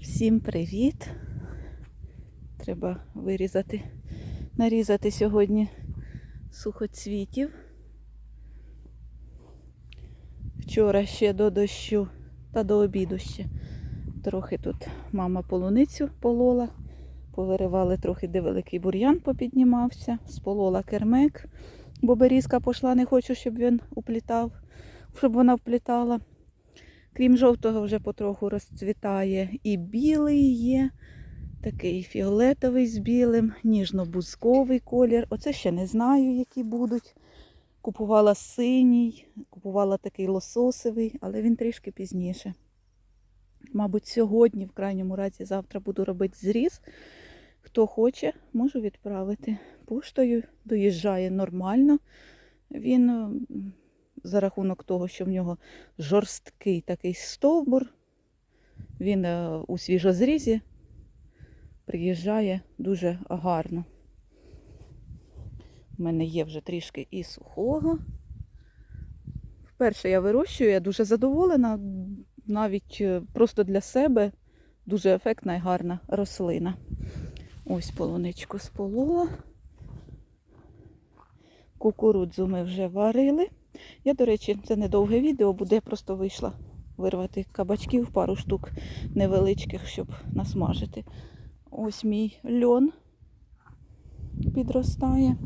Всім привіт! Треба вирізати, нарізати сьогодні сухоцвітів. Вчора ще до дощу та до обіду ще. Трохи тут мама полуницю полола, повиривали трохи, де великий бур'ян попіднімався, сполола кермек, бо берізка пішла, не хочу, щоб він уплітав, щоб вона вплітала. Крім жовтого, вже потроху розцвітає і білий є, такий фіолетовий з білим, ніжно-бузковий колір. Оце ще не знаю, які будуть. Купувала синій, купувала такий лососовий, але він трішки пізніше. Мабуть, сьогодні, в крайньому разі, завтра буду робити зріз. Хто хоче, можу відправити. Поштою доїжджає нормально. Він за рахунок того, що в нього жорсткий такий стовбур, він е, у свіжозрізі приїжджає дуже гарно. У мене є вже трішки і сухого. Вперше я вирощую, я дуже задоволена, навіть е, просто для себе дуже ефектна і гарна рослина. Ось полуничку сполола. Кукурудзу ми вже варили. Я, до речі, це недовге відео буде, я просто вийшла вирвати кабачків, пару штук невеличких, щоб насмажити. Ось мій льон підростає.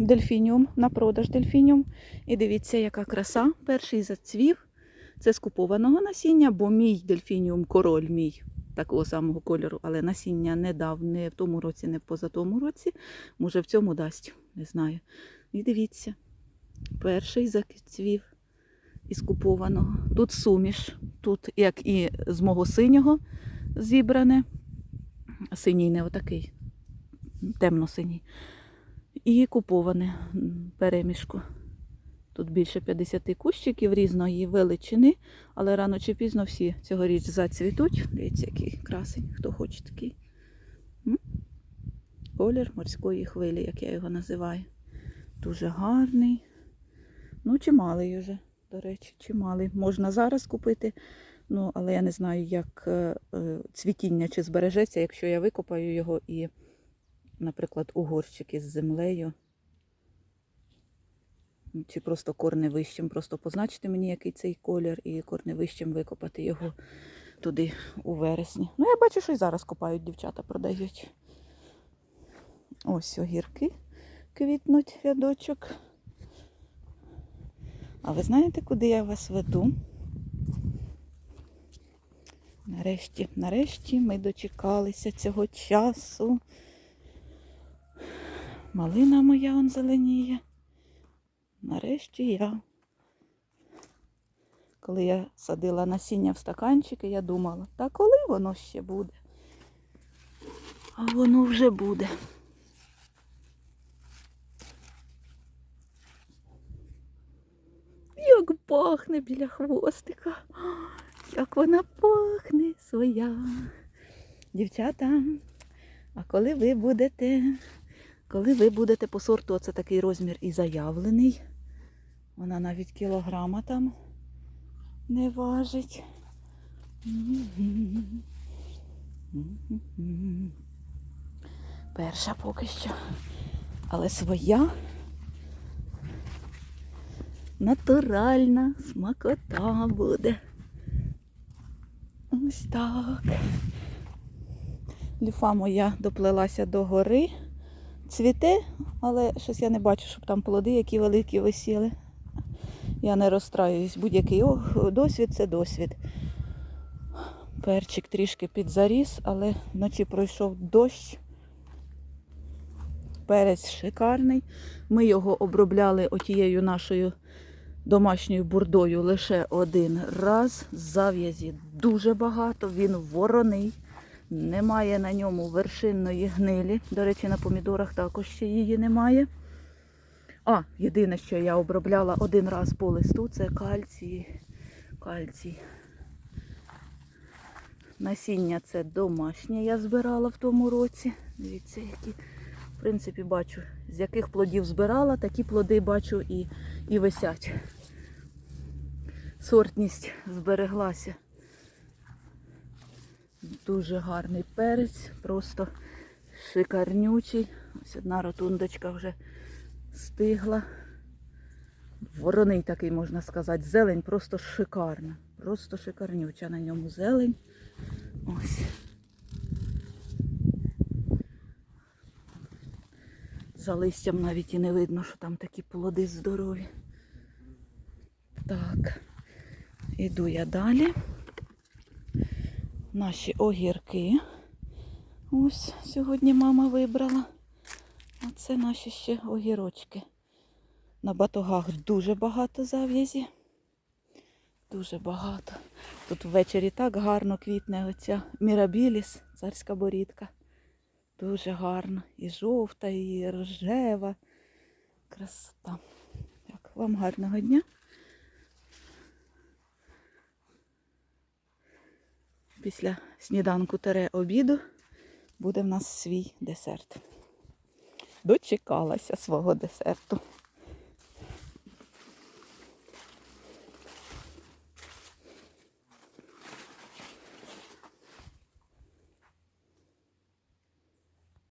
Дельфініум, на продаж дельфініум. І дивіться, яка краса. Перший зацвів. Це з купованого насіння, бо мій дельфініум, король мій, такого самого кольору, але насіння не дав не в тому році, не в позатому році. Може, в цьому дасть, не знаю. І дивіться, перший зацвів із купованого. Тут суміш, тут як і з мого синього зібране. Синій не отакий, темно-синій. І куповане перемішку. Тут більше 50 кущиків різної величини, але рано чи пізно всі цьогоріч зацвітуть. Дивіться, який красень, хто хоче такий. Колір морської хвилі, як я його називаю. Дуже гарний. Ну, чималий вже, до речі, чималий. Можна зараз купити, ну, але я не знаю, як е, е, цвітіння чи збережеться, якщо я викопаю його і, наприклад, у горщик із землею. Чи просто корневищем, просто позначити мені, який цей колір, і корневищем викопати його туди у вересні. Ну, я бачу, що і зараз копають дівчата, продають. Ось огірки квітнуть рядочок. А ви знаєте, куди я вас веду? Нарешті, нарешті ми дочекалися цього часу. Малина моя он зеленіє. Нарешті я. Коли я садила насіння в стаканчики, я думала, та коли воно ще буде? А воно вже буде. Як пахне біля хвостика. Як вона пахне своя. Дівчата, а коли ви будете, коли ви будете по сорту, оце такий розмір і заявлений. Вона навіть кілограма там не важить. Перша поки що. Але своя натуральна смакота буде. Ось так. Люфа моя доплелася до гори. Цвіте, але щось я не бачу, щоб там плоди які великі висіли. Я не розстраюсь. Будь-який досвід це досвід. Перчик трішки підзаріс, але вночі пройшов дощ. Перець шикарний. Ми його обробляли отією нашою домашньою бурдою лише один раз. Зав'язі дуже багато, він вороний. Немає на ньому вершинної гнилі. До речі, на помідорах також ще її немає. А, єдине, що я обробляла один раз по листу, це кальцій. Кальцій. Насіння це домашнє я збирала в тому році. Дивіться, які. В принципі, бачу, з яких плодів збирала, такі плоди бачу і, і висять. Сортність збереглася. Дуже гарний перець, просто шикарнючий. Ось одна ротундочка вже стигла. Вороний такий, можна сказати, зелень просто шикарна. Просто шикарнюча на ньому зелень. Ось. За листям навіть і не видно, що там такі плоди здорові. Так, іду я далі. Наші огірки. Ось сьогодні мама вибрала. А це наші ще огірочки. На батогах дуже багато зав'язі. Дуже багато. Тут ввечері так гарно квітне оця мірабіліс, царська борідка. Дуже гарно. І жовта, і рожева. Красота. Так, вам гарного дня. Після сніданку тере обіду буде в нас свій десерт. Дочекалася свого десерту.